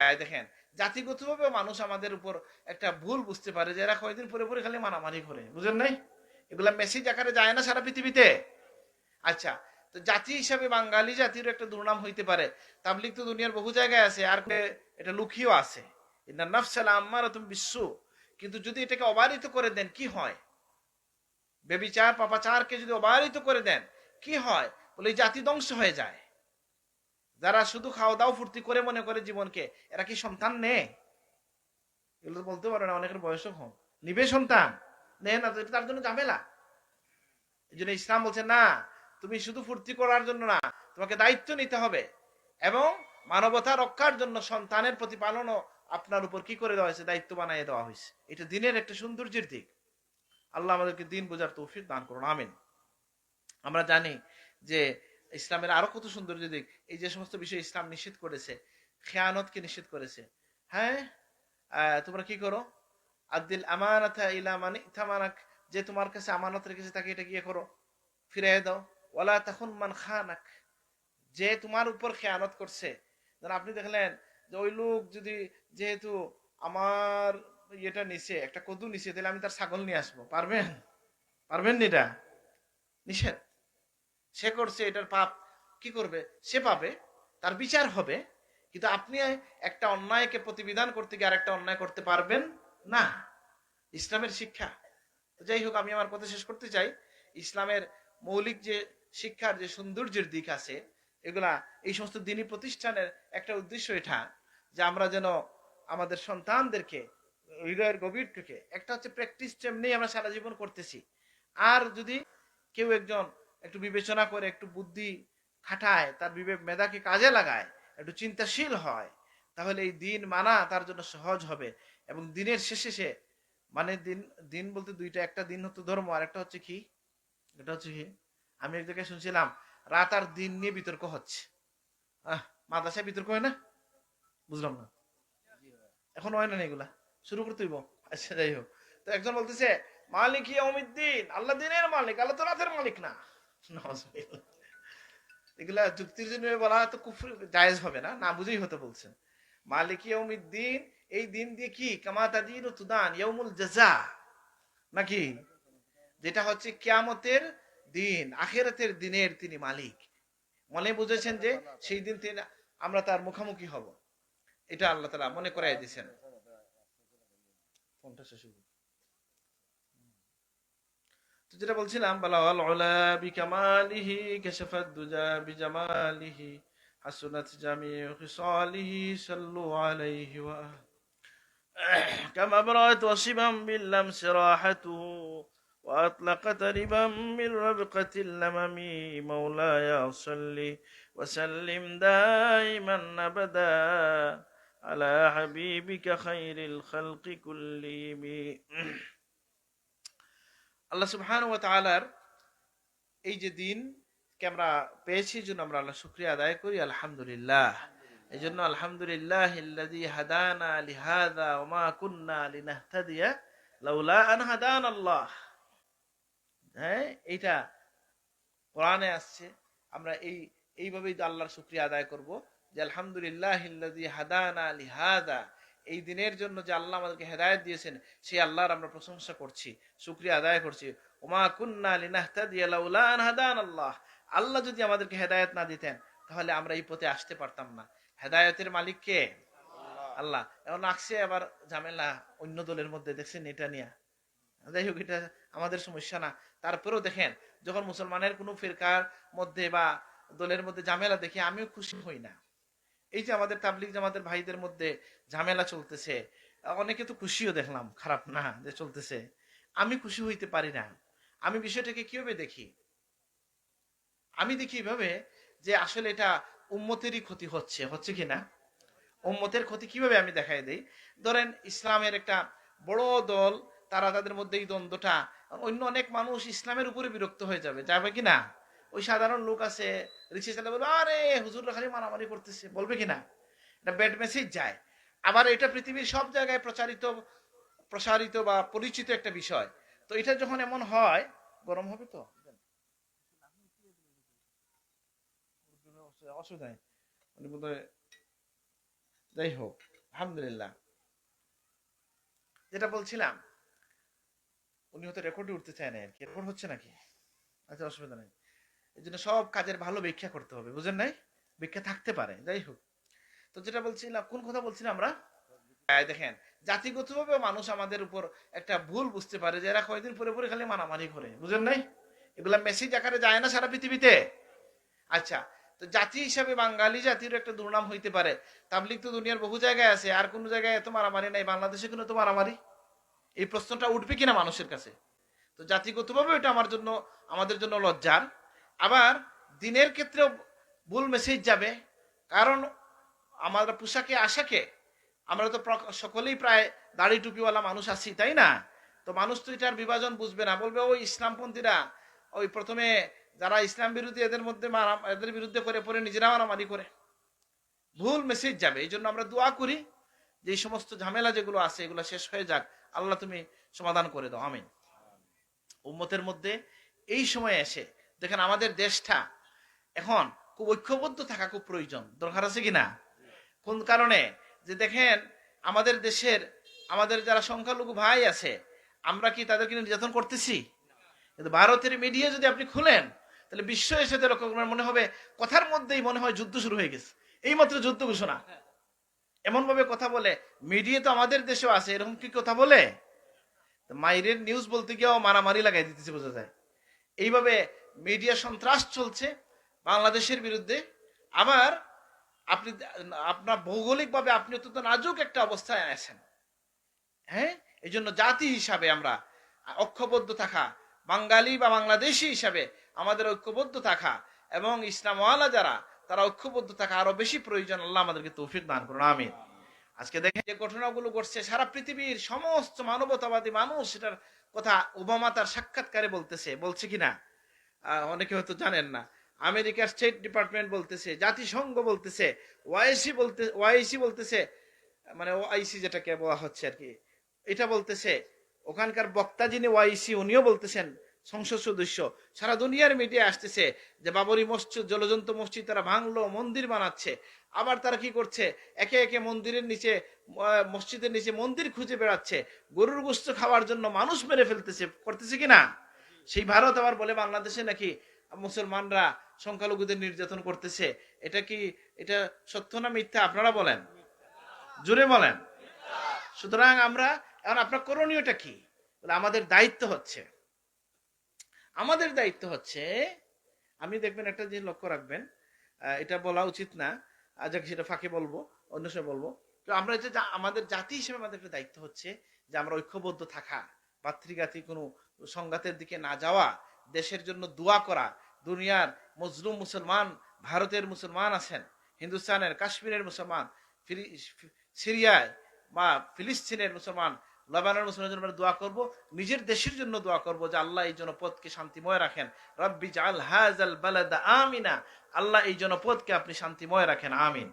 দেখেন। জাতিগতভাবে মানুষ আমাদের উপর একটা ভুল বুঝতে পারে যে এরা কয়েকদিন পরে পরে খালি মারামারি করে। বুঝেন নাই? এগুলা মেসেজ আকারে যায় না সারা পৃথিবীতে। আচ্ছা তো জাতি হিসাবে বাঙালি জাতির একটা দুর্নাম হইতে পারে। তাবলিক তো দুনিয়ার বহু জায়গায় আছে, আর এটা লুকিয়েও আছে। তুমি বিশ্ব কিন্তু যদি এটাকে অবারিত করে দেন, কি হয়? বেবিচার, পাপাচারকে যদি অবারিত করে দেন, কি হয়? বলে জাতি ধ্বংস হয়ে যায়। যারা শুধু খাওয়া দাওয়া ফুর্তি করে মনে করে জীবনকে, এরা কি সন্তান নেয় এগুলো তো বলতে পারে না, অনেকের বয়সও কম। নিবে সন্তান? নেয় না, তো তার জন্য ঝামেলা। এই জন্য ইসলাম বলছে, না, তুমি শুধু ফুর্তি করার জন্য না, তোমাকে দায়িত্ব নিতে হবে এবং মানবতা রক্ষার জন্য সন্তানের প্রতিপালনও আপনার উপর কি করে দেওয়া হয়েছে, দায়িত্ব বানিয়ে দেওয়া হয়েছে। এটা দিনের একটা সৌন্দর্যের দিক। আল্লাহ আমাদেরকে দিন বোঝার তৌফিক দান করুন, আমিন। আমরা জানি যে ইসলামের আরও কত সুন্দর যদি এই যে সমস্ত বিষয় ইসলাম নিষেধ করেছে, খেয়ানতকে নিষেধ করেছে হ্যাঁ? তোমরা কি করো? আদিল আমানাতা ইলা মানে ইতামানাক যে তোমার কাছে আমানত রেখেছে তাকে এটা গিয়ে করো ফিরিয়ে দাও। ওয়ালা তখন মান খানাক, যে তোমার উপর খেয়ানত করছে। ধর আপনি দেখলেন যে ওই লোক যদি যেহেতু আমার ইয়েটা নিচে একটা কদু নিচে তাহলে আমি তার ছাগল নিয়ে আসব। পারবেন? পারবেন এটা? নিষেধ? সে করছে, এটার পাপ কি করবে? সে পাবে, তার বিচার হবে, কিন্তু আপনি একটা অন্যায়কে প্রতিবিধান করতে গিয়ে আরেকটা অন্যায় করতে পারবেন না। ইসলামের শিক্ষা। যাই হোক, আমি আমার কথা শেষ করতে চাই। ইসলামের মৌলিক যে শিক্ষার যে সৌন্দর্যের দিক আছে, এগুলা এই সমস্ত দিনী প্রতিষ্ঠানের একটা উদ্দেশ্য এটা, যে আমরা যেন আমাদের সন্তানদেরকে, হৃদয়ের গভীর থেকে একটা হচ্ছে প্র্যাকটিস এমনি আমরা সারা জীবন করতেছি। আর যদি কেউ একজন একটু বিবেচনা করে, একটু বুদ্ধি খাটায়, তার বিবেক মেধাকে কাজে লাগায়, একটু চিন্তাশীল হয়, তাহলে এই দিন মানা তার জন্য সহজ হবে। এবং দিনের শেষে সে মানে দিন দিন বলতে দুইটা, একটা দিন হতো ধর্ম, আর একটা হচ্ছে কি? এটা হচ্ছে কি? আমি এক জায়গায় শুনছিলাম, রাত আর দিন নিয়ে বিতর্ক হচ্ছে। আহ, মাদ্রাসায় বিতর্ক হয় না? বুঝলাম না। এখন হয় না এগুলা? শুরু করতে আচ্ছা যাই হোক। তো একজন বলতেছে, মালিক ইয়াউমিদ্দিন, আল্লাহ দিনের মালিক, আল্লাহ তো রাতের মালিক না। এগুলা যুক্তির জন্য বলা তো কুফর, জায়েজ হবে না না বুঝেই হতে বলছেন। মালিক ইয়াউমিদ্দিন, এই দিন দিয়ে কি? কামাতা দিন তুদান, ইয়াউমুল জাজা। নাকি? যেটা হচ্ছে কিয়ামতের দিন, আখেরাতের দিনের তিনি মালিক। মনে বুঝেছেন যে সেই দিন তিনি, আমরা তার মুখোমুখি হব। এটা আল্লাহ তালা মনে করাই দিয়েছেন। ফোনটা শেষ যেটা বলছিলাম বালাওয়াল উলা বিকামালিহি কাশাফাত দুজা বিজামালিহি হাসুনাত জামিউ খিসালিহি সাল্লু আলাইহি ওয়া كما برأت وصبا باللمس راحته وأطلقت ربا من ربقة اللمم مولاي صل وسلم دائما أبدا على حبيبك خير الخلق كلهم আল্লাহ সুবহান ওয়া তাআলার এই যে দিন কে আমরা পেয়েছি জন্য আমরা আল্লাহ শুক্রিয়া আদায় করি, আলহামদুলিল্লাহ। এই জন্য আলহামদুলিল্লাহ ইল্লাযী হাদানা লিহাযা ওয়া মা কুন্না লিনাহতাদিয়া লাউলা আন হাদানা আল্লাহ হ্যাঁ এইটা কোরআনে আসছে। আমরা এই, এইভাবেই আল্লাহর শুক্রিয়া আদায় করব যে আলহামদুলিল্লাহ ইল্লাযী হাদানা লিহাযা। এই দিনের জন্য যে আল্লাহ আমাদেরকে হেদায়েত দিয়েছেন সেই আল্লাহর আমরা প্রশংসা করছি শুক্রিয়া আদায় করছি। ওমা কুন্না আল্লাহ আল্লাহ যদি আমাদেরকে হেদায়েত না দিতেন তাহলে আমরা এই পথে আসতে পারতাম না। হেদায়েতের মালিক কে? আল্লাহ। এখন আসছে আবার ঝামেলা অন্য দলের মধ্যে দেখছেন এটা নিয়ে। যাই হোক এটা আমাদের সমস্যা না। তারপরেও দেখেন যখন মুসলমানের কোনো ফিরকার মধ্যে বা দলের মধ্যে ঝামেলা দেখে আমিও খুশি হই না। এই যে আমাদের তাবলিক জামাতের ভাইদের মধ্যে ঝামেলা চলতেছে, অনেকে তো খুশিও দেখলাম, খারাপ না যে চলতেছে। আমি খুশি হইতে পারি না। আমি বিষয়টাকে কীভাবে দেখি? আমি দেখি এভাবে যে আসলে এটা উম্মতেরই ক্ষতি হচ্ছে হচ্ছে কি না? উম্মতের ক্ষতি কীভাবে আমি দেখাই দেই? ধরেন ইসলামের একটা বড় দল, তারা তাদের মধ্যে এই দ্বন্দ্বটা, অন্য অনেক মানুষ ইসলামের উপরে বিরক্ত হয়ে যাবে যাবে কি না? ওই সাধারণ লোক আছে, রিক্সা চালা বলবে, আরে হুজুর খালি মারামারি করতেছে। বলবে কি না? এটা ব্যাড মেসেজ যায়। আবার এটা পৃথিবীর সব জায়গায় প্রচারিত, প্রসারিত বা পরিচিত একটা বিষয়। তো এটা যখন এমন হয়, গরম হবে তো? অসুবিধা নেই। যাই হোক, আলহামদুলিল্লাহ। যেটা বলছিলাম, উনি হয়তো রেকর্ডে উঠতে চায় না আর কি। রেকর্ড হচ্ছে নাকি? আচ্ছা অসুবিধা নেই। এই জন্য সব কাজের ভালো ব্যাখ্যা করতে হবে, বুঝেন নাই? ব্যাখ্যা থাকতে পারে, যাই হোক। তো যেটা বলছিলাম, কোন কথা বলছিলাম আমরা? দেখেন জাতিগতভাবে মানুষ আমাদের উপর একটা ভুল বুঝতে পারে যে এরা কয়দিন পরে পরে খালি মারামারি করে, বুঝেন নাই? এগুলা মেসেজ আকারে যায় না সারা পৃথিবীতে। আচ্ছা তো জাতি হিসাবে বাঙালি জাতির একটা দুর্নাম হইতে পারে। তাবলিক তো দুনিয়ার বহু জায়গায় আছে, আর কোন জায়গায় এত মারামারি নাই, বাংলাদেশে কোনো তো মারামারি? এই প্রশ্নটা উঠবে কিনা মানুষের কাছে? তো জাতিগতভাবে এটা আমার জন্য, আমাদের জন্য লজ্জার। আবার দিনের ক্ষেত্রেও ভুল মেসেজ যাবে। কারণ আমরা পোশাকে, আশাকে আমরা তো সকলেই প্রায় দাড়ি টুপিওয়ালা মানুষ আছি, তাই না? তো মানুষ তো এটার বিভাজন বুঝবে না। বলবে ওই ইসলামপন্থীরা ওই প্রথমে যারা ইসলাম বিরোধী এদের মধ্যে এদের বিরুদ্ধে করে পরে নিজেরা মারামারি করে। ভুল মেসেজ যাবে। এই জন্য আমরা দোয়া করি যে সমস্ত ঝামেলা যেগুলো আছে, এগুলো শেষ হয়ে যাক। আল্লাহ তুমি সমাধান করে দাও। আমিন। উম্মতের মধ্যে এই সময় এসে দেখেন আমাদের দেশটা এখন খুব ঐক্যবদ্ধ থাকা খুব প্রয়োজন। দরকার আছে কিনা? কোন কারণে? যে দেখেন আমাদের দেশের, আমাদের যারা সংখ্যালঘু ভাই আছে, আমরা কি তাদেরকে নির্যাতন করতেছি? কিন্তু ভারতের মিডিয়া যদি আপনি খুলেন, তাহলে বিশ্ব এসে লক্ষ্য মনে হবে কথার মধ্যেই মনে হয় যুদ্ধ শুরু হয়ে গেছে। এই মাত্র যুদ্ধ ঘোষণা। এমন ভাবে কথা বলে মিডিয়া তো আমাদের দেশেও আছে, এরকম কি কথা বলে? মাইরের নিউজ বলতে গিয়েও মারামারি লাগাই দিতেছে, বোঝা যায়। এইভাবে মিডিয়া সন্ত্রাস চলছে বাংলাদেশের বিরুদ্ধে। আবার আপনি, আপনার ভৌগোলিকভাবে আপনি অত্যন্ত নাজুক একটা অবস্থায় আছেন। হ্যাঁ? এই জন্য জাতি হিসাবে আমরা ঐক্যবদ্ধ থাকা, বাঙালি বা বাংলাদেশি হিসাবে আমাদের ঐক্যবদ্ধ থাকা এবং ইসলামওয়ালা যারা, তারা ঐক্যবদ্ধ থাকা আরও বেশি প্রয়োজন। আল্লাহ আমাদেরকে তৌফিক দান করুন, আমিন। আজকে দেখেন যে ঘটনাগুলো ঘটছে, সারা পৃথিবীর সমস্ত মানবতাবাদী মানুষ সেটার কথা ওবামা তার সাক্ষাৎকারে বলতেছে। বলছে কিনা অনেকে হয়তো জানেন না। আমেরিকার স্টেট ডিপার্টমেন্ট বলতেছে, জাতিসংঘ বলতেছে ওয়াইসি বলতে ওয়াইসি বলতেছে মানে ওআইসি যেটাকে বলা হচ্ছে আর কি, এটা বলতেছে, ওখানকার বক্তা যিনি ওয়াইসি উনিও বলতেছেন, সংসদ সদস্য, সারা দুনিয়ার মিডিয়া আসতেছে যে বাবরি মসজিদ, জলজন্ত মসজিদ, তারা ভাঙলো, মন্দির বানাচ্ছে, আবার তারা কি করছে, একে একে মন্দিরের নিচে মসজিদের নিচে মন্দির খুঁজে বেড়াচ্ছে, গরুর গোস্ত খাওয়ার জন্য মানুষ মেরে ফেলতেছে, করতেছে কিনা সেই ভারত আবার বলে বাংলাদেশে নাকি মুসলমানরা সংখ্যালঘুদের নির্যাতন করতেছে? এটা কি, এটা সত্য না মিথ্যা? আপনারা বলেন। জোরে বলেন। সুতরাং আমরা, এখন আপনার করণীয়টা কি? আমাদের দায়িত্ব হচ্ছে। আমাদের দায়িত্ব হচ্ছে আমি দেখবেন একটা জিনিস লক্ষ্য রাখবেন এটা বলা উচিত না। আজ সেটা ফাঁকে বলব, অন্য সময় বলব। তো আমরা যে, আমাদের জাতি হিসেবে আমাদের একটা দায়িত্ব হচ্ছে যে আমরা ঐক্যবদ্ধ থাকা ভাতৃঘাতী কোনো সংঘাতের দিকে না যাওয়া, দেশের জন্য দোয়া করা, দুনিয়ার মজলুম মুসলমান, ভারতের মুসলমান আছেন, হিন্দুস্তানের, কাশ্মীরের মুসলমান সিরিয়ায় বা ফিলিস্তিনের মুসলমান লবানের মুসলমানের জন্য দোয়া করব, নিজের দেশের জন্য দোয়া করব যে আল্লাহ এই জনপদকে শান্তিময় রাখেন। রব্বি জাল হাজাল বালাদা আমিনা, আল্লাহ এই জনপদকে আপনি শান্তিময় রাখেন, আমিন।